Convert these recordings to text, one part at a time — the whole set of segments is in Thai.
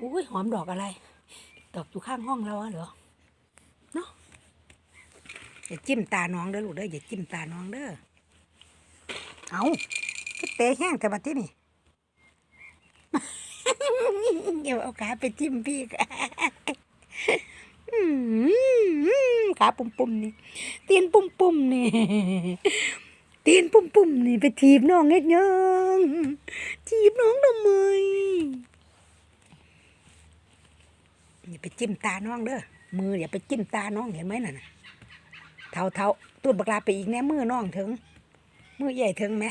อุ้ยหอมดอกอะไร ดอกอยู่ข้างห้องเราเหรอเนาะอย่าจิ้มตาน้องเด้อลูกเด้ออย่าจิ้มตาน้องเด้อเอาก็เตะแห้งแต่บัดที่นี่เดี๋ยวเอาขาไปจิ้มพี่กอืมขาปุ่มๆนี่ตีนปุ่มๆนี่ตีนปุ่มๆนี่ไปถีบน้องเฮ็ดยังถีบน้องทำไม อย่าไปจิ้มตาน้องเด้อมืออย่าไปจิ้มตาน้องเห็นไหมน่ะเท่าเท่าๆตูดบักลาไปอีกแน่มือน้องถึง มือใหญ่ถึงไหม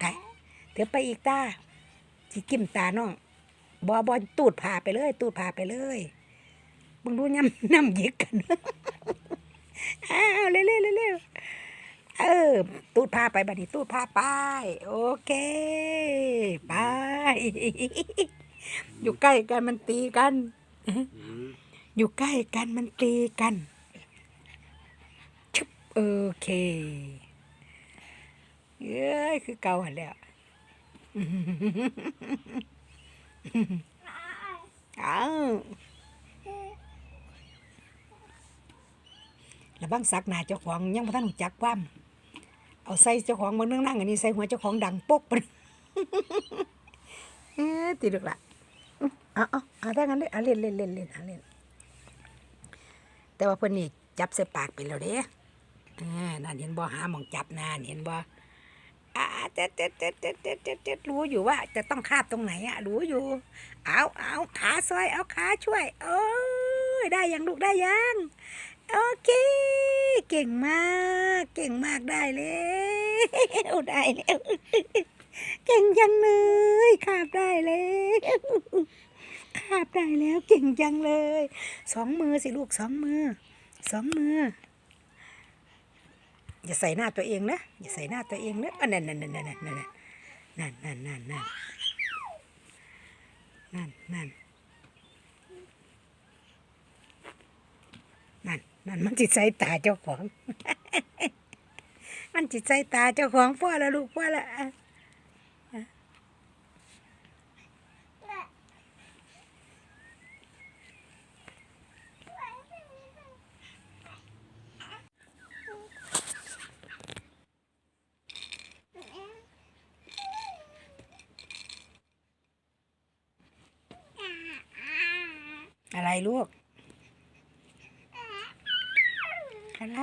ไก่เดี๋ยวไปอีกตาสิจิ้มตาน้องบอบอตูดพาไปเลย ตูดพาไปเลยมึงรู้ย่ำน้ำหยิกกันอ้าวเร็วๆเร็วเออ ตูดพาไปบัดนี้ตูดพาไป โอเค ไป อยู่ใกล้กันมันตีกัน อยู่ใกล้กันมันตีกันชุบโอเคเอ้ยคือเก่าหันแล้วอ้าวแล้วบางสักหนาเจ้าของยังบ่ทันจักความเอาใส่เจ้าของบางนึงนั่งอันนี้ใส่หัวเจ้าของดังปกปเอ๊ะติดดึกละ อาเอาเอาถ้างั้นเลยเอาเล่นเล่นเล่นเล่นเล่นแต่ว่าเพิ่อนนี่จับใส่ปากไปแล้วเด้อ่านั่นเห็นบ่หาหมองจับนานเห็นบ่อ่าเจ็ดเจ็ดเจ็ดเจ็ดเจ็ดเจ็ดเจ็ดรู้อยู่ว่า จะต้องคาบตรงไหนอะรู้อยู่ เอาเอาขาซอย เอาขาช่วย โอ้ยได้ยังลูกได้ยังโอเค เก่งมาก เก่งมากได้แล้วได้แล้วเก่งจังเลยคาบได้แล้ว คาบได้แล้วเก่งจังเลย สองมือสิลูกสองมือ สองมือ อย่าใส่หน้าตัวเองนะ อย่าใส่หน้าตัวเองนะอันนั่นนั่นนั่นนั่นนั่นนั่นนั่นนั่นนั่นนั่นนั่นนั่นนั่นนั่นมันจิตใจตาเจ้าของ มันจิตใจตาเจ้าของพ่อละลูกพ่อละ อะไรลูก อะไร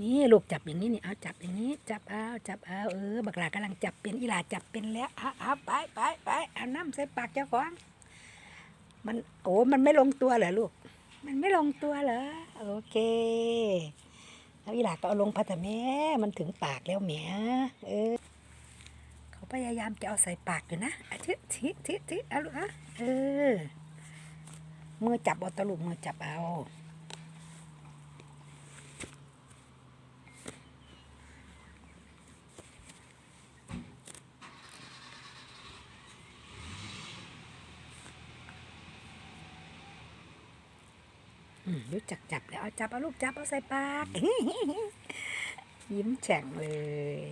นี่ลูกจับอย่างนี้นี่เอาจับอย่างนี้ จับเอาจับเอาเออบักหลากำลังจับเป็นอีหลาจับเป็นแล้วเอาเอาไปไปไปเอาน้ำใส่ปากเจ้าของมันโอ้มันไม่ลงตัวเหรอลูก มันไม่ลงตัวเหรอโอเคแล้วอีหลาก็เอาลงพัดแม่มันถึงปากแล้วแหมเออเขาพยายามจะเอาใส่ปากอยู่นะอะทิทิทิทิเอาลูกอะเออมือจับเอาตะลุกมือจับเอา รู้จักจับแล้วเอาจับเอาลูกจับเอาใส่ปาก ยิ้มแฉ่งเลย